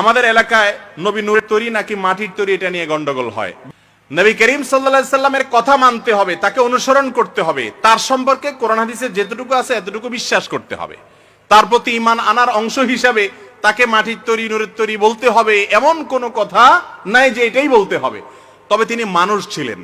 আমাদের এলাকায় নবী নূরের তৈরি নাকি মাটির তৈরি এটা নিয়ে গন্ডগোল হয়। নবী করিম সাল্লা সাল্লামের কথা মানতে হবে, তাকে অনুসরণ করতে হবে। তার সম্পর্কে কোরআন হাদিসে যেতটুকু আছে, এতটুকু বিশ্বাস করতে হবে। তার প্রতি ইমান আনার অংশ হিসাবে তাকে মাটির তৈরি, নূরের তৈরি বলতে হবে, এমন কোনো কথা নাই যে এটাই বলতে হবে। তবে তিনি মানুষ ছিলেন।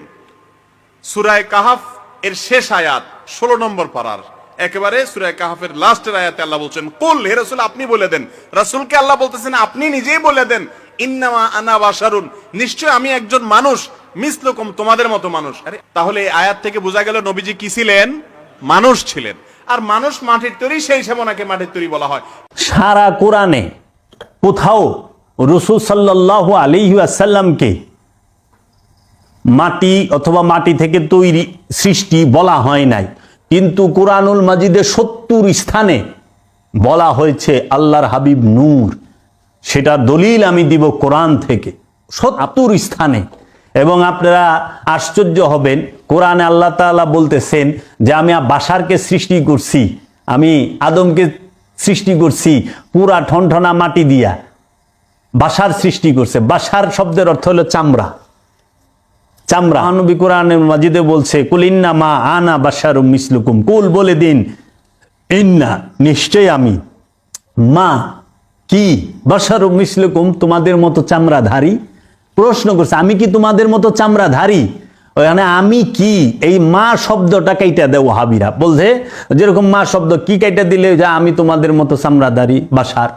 সুরায় কাহাফ এর শেষ আয়াত, ষোলো নম্বর পারার একেবারে সুরায় কাহাফের লাস্টের আয়াতে আল্লাহ বলছেন, কুল, হে রসুল, আপনি বলে দেন। রাসূলকে আল্লাহ বলতেছেন, আপনি নিজেই বলে দেন। ইন্নামা আনা বাশারুন। নিশ্চয় আমি একজন মানুষ, মিসলুকুম তোমাদের মতো মানুষ। আরে, তাহলে এই আয়াত থেকে বোঝা গেল নবীজি কি ছিলেন? মানুষ ছিলেন। আর মানুষ মাটির তৈরি, সেই মাটির তৈরি বলা হয়। সারা কোরআনে কোথাও রসুল সাল্লাহ মাটি অথবা মাটি থেকে তৈরি সৃষ্টি বলা হয় নাই। কিন্তু কোরআনুল মাজিদের সত্তর স্থানে বলা হয়েছে আল্লাহর হাবিব নূর। সেটা দলিল আমি দিব কোরআন থেকে। সত্তর স্থানে। এবং আপনারা আশ্চর্য হবেন, কোরআনে আল্লাহ তাআলা বলতেছেন যে আমি বাসারকে সৃষ্টি করছি, আমি আদমকে সৃষ্টি করছি পুরা ঠনঠনা মাটি দিয়া। বাসার সৃষ্টি করছে। বাসার শব্দের অর্থ হলো চামড়া। চামড়া। আনবী কোরআনের মাজিদে বলছে, কুল ইন্না মা আনা বাসার মিসলুকুম। কুল বলে দিন, ইন্না নিশ্চয় আমি। মা, কি? বাসার মিসলুকুম? তোমাদের মতো চামড়াধারী? প্রশ্ন করছে, আমি কি তোমাদের মতো চামড়াধারী? ওখানে আমি কি? এই মা শব্দটা কাইটা দেও হাবিরা বলছে, যেরকম মা শব্দ, কি কাইটা দিলে যা আমি তোমাদের মতো চামড়াধারী বাসার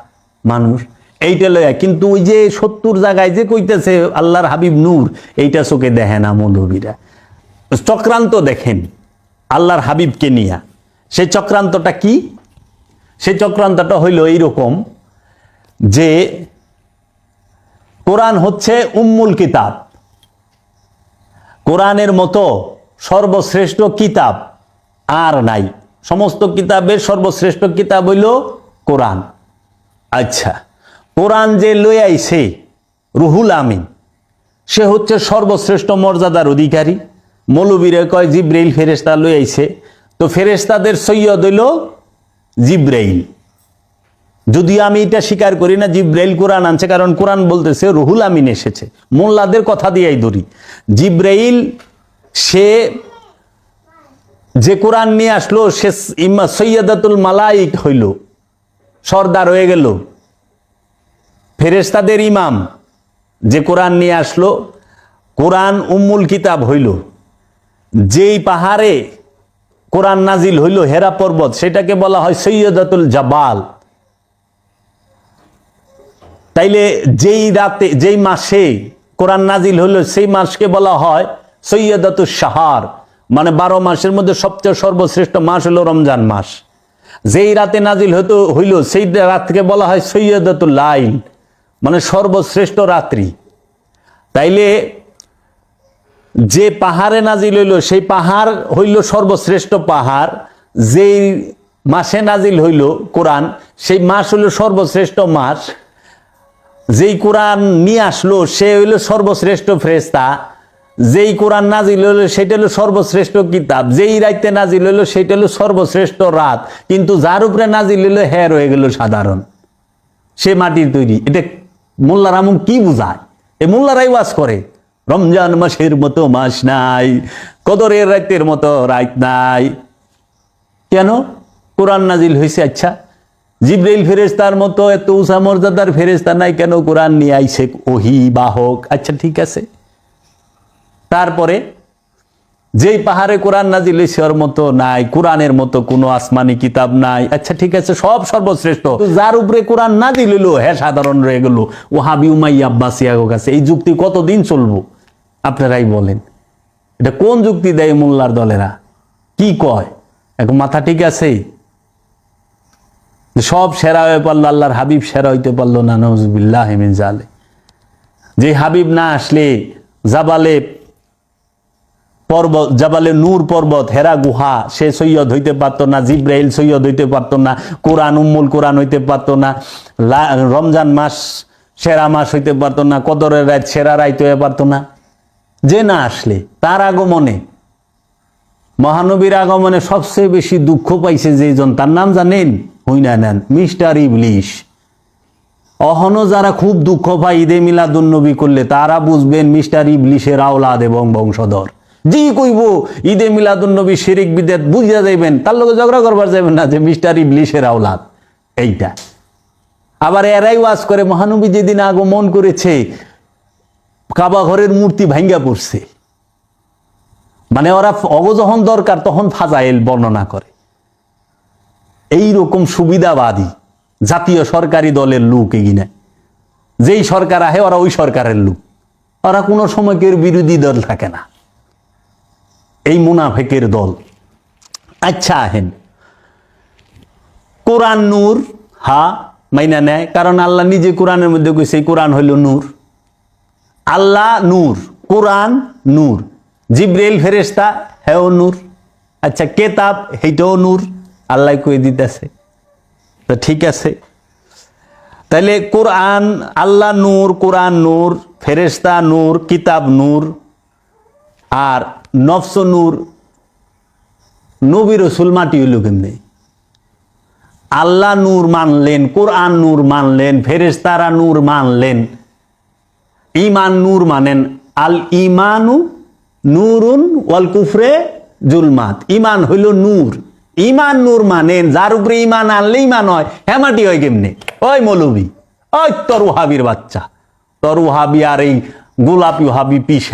মানুষ? এইটা লয়া কিন্তু ওই যে সত্তর জায়গায় যে কইতেছে আল্লাহর হাবিব নূর, এইটা চোখে দেখে না মৌলবীরা চক্রান্ত দেখেন, আল্লাহর হাবিবকে নিয়া। সে চক্রান্তটা কি? সেই চক্রান্তটা হইল এইরকম যে, কোরআন হচ্ছে উম্মুল কিতাব। কোরআনের মতো সর্বশ্রেষ্ঠ কিতাব আর নাই। সমস্ত কিতাবের সর্বশ্রেষ্ঠ কিতাব হইল কোরআন। আচ্ছা। কোরআন যে লই আইছে, রুহুল আমিন, সে হচ্ছে সর্বশ্রেষ্ঠ মর্যাদার অধিকারী। মৌলবীরে কয়, জিব্রাইল ফেরেস্তা লই আইছে। তো ফেরেস্তাদের সৈয়দ হইল জিব্রাইল। যদিও আমি এটা স্বীকার করি না, জিব্রাইল কোরআন আনছে, কারণ কোরআন বলতেছে রুহুল আমিন এসেছে। মোল্লাদের কথা দিয়েই ধরি। জিব্রাইল, সে যে কোরআন নিয়ে আসলো, সে ইমা সৈয়দাতুল মালাইক হইল, সর্দার হয়ে গেল। ফেরেস্তাদের ইমাম যে কোরআন নিয়ে আসলো, কোরআন উম্মুল কিতাব হইল। যেই পাহাড়ে কোরআন নাজিল হইল, হেরা পর্বত, সেটাকে বলা হয় সৈয়দাতুল জাবাল। তাইলে যেই রাতে, যেই মাসে কোরআন নাজিল হইল, সেই মাসকে বলা হয় সৈয়দাতুল সাহার মানে বারো মাসের মধ্যে সবচেয়ে সর্বশ্রেষ্ঠ মাস হলো রমজান মাস। যেই রাতে নাজিল হতো হইল, সেই রাতকে বলা হয় সৈয়দাতুল লাইল মানে সর্বশ্রেষ্ঠ রাত্রি। তাইলে যে পাহাড়ে নাজিল হইল, সেই পাহাড় হইল সর্বশ্রেষ্ঠ পাহাড়। যেই মাসে নাজিল হইল কোরআন, সেই মাস হইল সর্বশ্রেষ্ঠ মাস। যেই কোরআন নিয়ে আসলো, সে হইল সর্বশ্রেষ্ঠ ফ্রেস্তা যেই কোরআন নাজিল হইল, সেটা হলো সর্বশ্রেষ্ঠ কিতাব। যেই রাইতে নাজিল হইল, সেটা হলো সর্বশ্রেষ্ঠ রাত। কিন্তু যার উপরে নাজিল হইল হ্যাঁ রয়ে গেল সাধারণ। সে মাটির তৈরি। এটা মোল্লা রামুন কি বুঝায়? এ মোল্লারাই ওয়াজ করে, রমজান মাসের মতো মাস নাই, কদরের রাতের মতো রাত নাই। কেন? কোরআন নাজিল হয়েছে আচ্ছা। জিব্রাইল ফেরেস্তার মতো এত উষা মর্যাদার ফেরেস্তা নাই কেন? কোরআন নিয়ে আইছে ওহি বাহক। আচ্ছা ঠিক আছে। তারপরে যেই পাহাড়ে কোরআন নাজিল ওর মতো নাই, কোরআনের মতো কোনো আসমানি কিতাব নাই। আচ্ছা ঠিক আছে, সব সর্বশ্রেষ্ঠ। যার উপরে কোরআন নাজিল হইল হ্যাঁ সাধারণ রয়ে গেল। ও হাবি উমাই আব্বাসিয়াগো কাছে, এই যুক্তি কতদিন চলবো? আপনারাই বলেন। এটা কোন যুক্তি দেয় মোল্লার দলেরা? কি কয়? এখন মাথা ঠিক আছে সব সেরা হয়ে পারল, আল্লাহর হাবিব সেরা হইতে পারল না নজবিল্লাহ হেমিন জালে। যে হাবিব না আসলে, জাবালে পর্বত, জাবালে নূর পর্বত, হেরা গুহা, সে সৈয়দ হইতে পারতো না, জিব্রাইল সৈয়দ হইতে পারতো না, কোরআন, উম্মুল কোরআন হইতে পারতো না রমজান মাস, সেরা মাস হইতে পারতো না, কদরের রাত, সেরা রাইতে হয়ে পারতো না। যে না আসলে, তার আগমনে, মহানবীর আগমনে সবচেয়ে বেশি দুঃখ পাইছে যেজন তার নাম জানেন? হই না নেন মিস্টার ইবলিশ। অহনো যারা খুব দুঃখ পায় ঈদে মিলাদুন্নবী করলে, তারা বুঝবেন মিস্টার ইবলিশের আওলাদ এবং বংশধর। জি কইব, ঈদে মিলাদুন্নবী শিরিক বিদেত বুঝিয়া যাইবেন, তার লগে ঝগড়া করবার যাবেন না যে মিস্টার ইবলিশের আওলাদ। এইটা। আবার এরাই ওয়াজ করে, মহানবী যেদিন আগমন করেছে, কাবা ঘরের মূর্তি ভাঙ্গা পড়ছে। মানে ওরা অগ যখন দরকার, তখন ফাজাইল বর্ণনা করে। এই রকম সুবিধাবাদী জাতীয় সরকারি দলের লোক এগিনে। যেই সরকার আহে, ওরা ওই সরকারের লোক। ওরা কোনো সময় বিরোধী দল থাকে না। এই মুনাফেকের দল। আচ্ছা আহেন। কোরআন নূর, হা, মাইনা নেয়, কারণ আল্লাহ নিজে কোরআনের মধ্যে কইছে কোরআন হইল নূর। আল্লাহ নূর, কোরআন নূর। জিব্রেল ফেরেস্তা হেও নূর। আচ্ছা কেতাব, হেইটাও নূর। আল্লাহ কই দিতেছে? তো ঠিক আছে। তাহলে কোরআন, আল্লাহ নূর, কোরআন নূর ফেরেস্তা নূর, কিতাব নূর, আর নফস নূর নবী রসুল মাটি হইল কেমনি? আল্লাহ নূর মানলেন, কোরআন নূর মানলেন ফেরেস্তারা নূর মানলেন ইমান নূর মানেন, আল ইমানু নূরুন ওয়াল কুফরে জুলমাত। ইমান হইল নূর। ইমান নূর মানেন, যার উপরে ইমান আনলে ইমান হয়, হেমাটি হয় কেমনে? ওই মৌলবি, ওই তরু হাবির বাচ্চা। তরু হাবি আর এই গোলাপি হাবি পিস